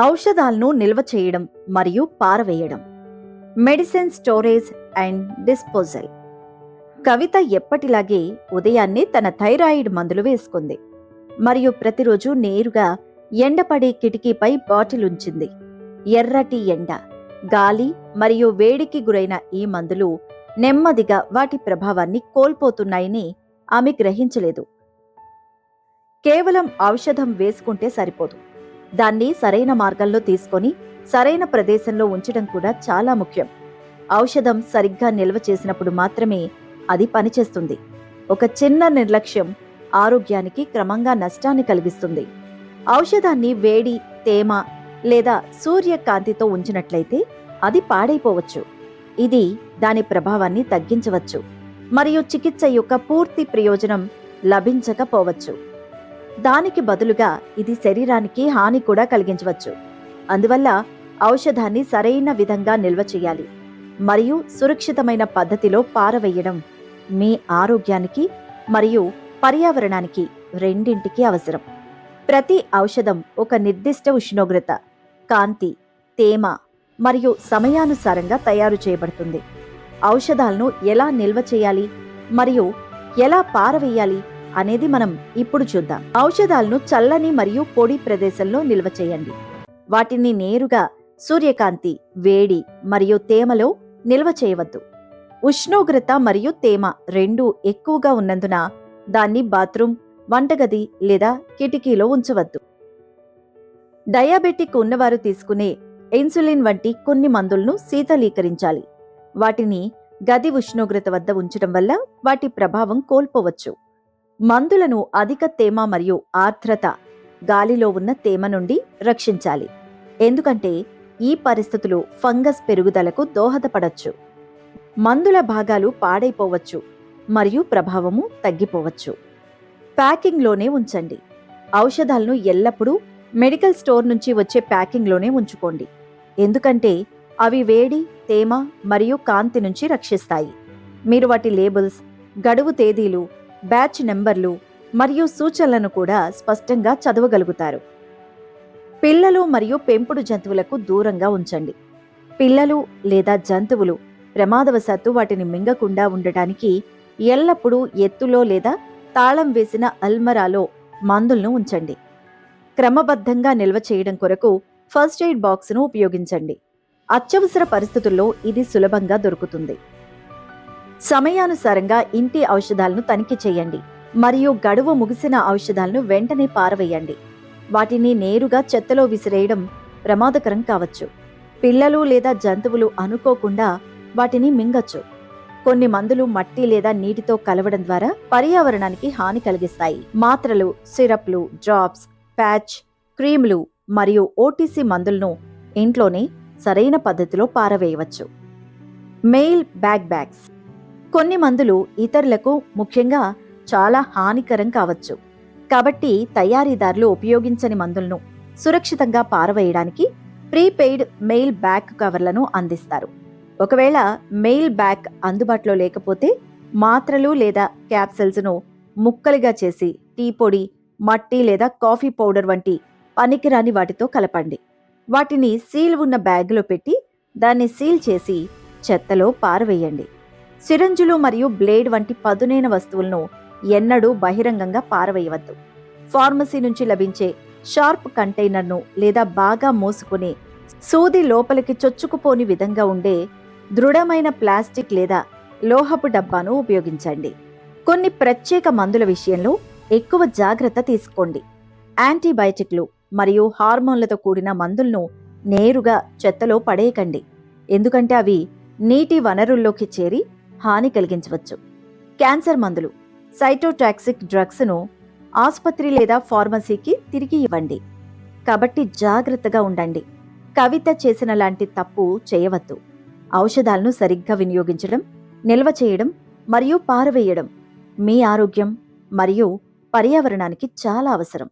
ఔషధాలను నిల్వ చేయడం మరియు పారవేయడం. Medicine storage and disposal. Kavitha ఎప్పటిలాగే ఉదయాన్నే తన థైరాయిడ్ మందులు వేసుకుంది. మరియు ప్రతిరోజు నేరుగా ఎండపడే కిటికీపై బాటిల్ ఉంచింది. ఎర్రటి ఎండ గాలి మరియు వేడికి గురైన ఈ మందులు నెమ్మదిగా వాటి ప్రభావాన్ని కోల్పోతున్నాయని ఆమె గ్రహించలేదు. కేవలం ఔషధం వేసుకుంటే సరిపోదు. దాన్ని సరైన మార్గంలో తీసుకొని సరైన ప్రదేశంలో ఉంచడం కూడా చాలా ముఖ్యం. ఔషధం సరిగ్గా నిల్వ చేసినప్పుడు మాత్రమే అది పనిచేస్తుంది. ఒక చిన్న నిర్లక్ష్యం ఆరోగ్యానికి క్రమంగా నష్టాన్ని కలిగిస్తుంది. ఔషధాన్ని వేడి తేమ లేదా సూర్యకాంతితో ఉంచినట్లయితే అది పాడైపోవచ్చు. ఇది దాని ప్రభావాన్ని తగ్గించవచ్చు. మరియు చికిత్స యొక్క పూర్తి ప్రయోజనం లభించకపోవచ్చు. దానికి బదులుగా ఇది శరీరానికి హాని కూడా కలిగించవచ్చు. అందువల్ల ఔషధాన్ని సరైన విధంగా నిల్వ చేయాలి. మరియు సురక్షితమైన పద్ధతిలో పారవేయడం మీ ఆరోగ్యానికి మరియు పర్యావరణానికి రెండింటికి అవసరం. ప్రతి ఔషధం ఒక నిర్దిష్ట ఉష్ణోగ్రత కాంతి తేమ మరియు సమయానుసారంగా తయారు చేయబడుతుంది. ఔషధాలను ఎలా నిల్వ చేయాలి మరియు ఎలా పారవేయాలి అనేది మనం ఇప్పుడు చూద్దాం. ఔషధాలను చల్లని మరియు పొడి ప్రదేశంలో నిల్వ చేయండి. వాటిని నేరుగా సూర్యకాంతి వేడి మరియు తేమలో నిల్వ చేయవద్దు. ఉష్ణోగ్రత మరియు తేమ రెండూ ఎక్కువగా ఉన్నందున దాన్ని బాత్రూమ్ వంటగది లేదా కిటికీలో ఉంచవద్దు. డయాబెటిక్ ఉన్నవారు తీసుకునే ఇన్సులిన్ వంటి కొన్ని మందులను శీతలీకరించాలి. వాటిని గది ఉష్ణోగ్రత వద్ద ఉంచడం వల్ల వాటి ప్రభావం కోల్పోవచ్చు. మందులను అధిక తేమ మరియు ఆర్ద్రత గాలిలో ఉన్న తేమ నుండి రక్షించాలి. ఎందుకంటే ఈ పరిస్థితులు ఫంగస్ పెరుగుదలకు దోహదపడచ్చు. మందుల భాగాలు పాడైపోవచ్చు మరియు ప్రభావము తగ్గిపోవచ్చు. ప్యాకింగ్లోనే ఉంచండి. ఔషధాలను ఎల్లప్పుడూ మెడికల్ స్టోర్ నుంచి వచ్చే ప్యాకింగ్లోనే ఉంచుకోండి. ఎందుకంటే అవి వేడి తేమ మరియు కాంతి నుంచి రక్షిస్తాయి. మీరు వాటి లేబుల్స్ గడువు తేదీలు బ్యాచ్ నెంబర్లు మరియు సూచనలను కూడా స్పష్టంగా చదవగలుగుతారు. పిల్లలు మరియు పెంపుడు జంతువులకు దూరంగా ఉంచండి. పిల్లలు లేదా జంతువులు ప్రమాదవశాత్తు వాటిని మింగకుండా ఉండటానికి ఎల్లప్పుడూ ఎత్తులో లేదా తాళం వేసిన అల్మరాలో మందులను ఉంచండి. క్రమబద్ధంగా నిల్వ చేయడం కొరకు ఫస్ట్ ఎయిడ్ బాక్స్ను ఉపయోగించండి. అత్యవసర పరిస్థితుల్లో ఇది సులభంగా దొరుకుతుంది. సమయానుసారంగా ఇంటి ఔషధాలను తనిఖీ చేయండి మరియు గడువు ముగిసిన ఔషధాలను వెంటనే పారవేయండి. వాటిని నేరుగా చెత్తలో విసిరేయడం ప్రమాదకరం కావచ్చు. పిల్లలు లేదా జంతువులు అనుకోకుండా వాటిని మింగచ్చు. కొన్ని మందులు మట్టి లేదా నీటితో కలవడం ద్వారా పర్యావరణానికి హాని కలిగిస్తాయి. మాత్రలు సిరప్లు డ్రాప్స్ ప్యాచ్ క్రీములు మరియు ఓటీసీ మందులను ఇంట్లోనే సరైన పద్ధతిలో పారవేయవచ్చు. మెయిల్ బ్యాగ్ బ్యాగ్స్ కొన్ని మందులు ఇతరులకు ముఖ్యంగా చాలా హానికరం కావచ్చు. కాబట్టి తయారీదారులు ఉపయోగించని మందులను సురక్షితంగా పారవేయడానికి ప్రీపెయిడ్ మెయిల్ బ్యాక్ కవర్లను అందిస్తారు. ఒకవేళ మెయిల్ బ్యాక్ అందుబాటులో లేకపోతే మాత్రలు లేదా క్యాప్సిల్స్ను ముక్కలుగా చేసి టీ పొడి మట్టి లేదా కాఫీ పౌడర్ వంటి పనికిరాని వాటితో కలపండి. వాటిని సీల్ ఉన్న బ్యాగులో పెట్టి దాన్ని సీల్ చేసి చెత్తలో పారవేయండి. సిరంజులు మరియు బ్లేడ్ వంటి పదునైన వస్తువులను ఎన్నడూ బహిరంగంగా పారవేయవద్దు. ఫార్మసీ నుంచి లభించే షార్ప్ కంటైనర్ను లేదా బాగా మోసుకుని సూది లోపలికి చొచ్చుకుపోని విధంగా ఉండే దృఢమైన ప్లాస్టిక్ లేదా లోహపు డబ్బాను ఉపయోగించండి. కొన్ని ప్రత్యేక మందుల విషయంలో ఎక్కువ జాగ్రత్త తీసుకోండి. యాంటీబయాటిక్లు మరియు హార్మోన్లతో కూడిన మందులను నేరుగా చెత్తలో పడేయకండి. ఎందుకంటే అవి నీటి వనరుల్లోకి చేరి హాని కలిగించవచ్చు. క్యాన్సర్ మందులు సైటోటాక్సిక్ డ్రగ్స్ను ఆసుపత్రి లేదా ఫార్మసీకి తిరిగి ఇవ్వండి. కాబట్టి జాగ్రత్తగా ఉండండి. కవిత చేసిన లాంటి తప్పు చేయవద్దు. ఔషధాలను సరిగ్గా వినియోగించడం నిల్వ చేయడం మరియు పారవేయడం మీ ఆరోగ్యం మరియు పర్యావరణానికి చాలా అవసరం.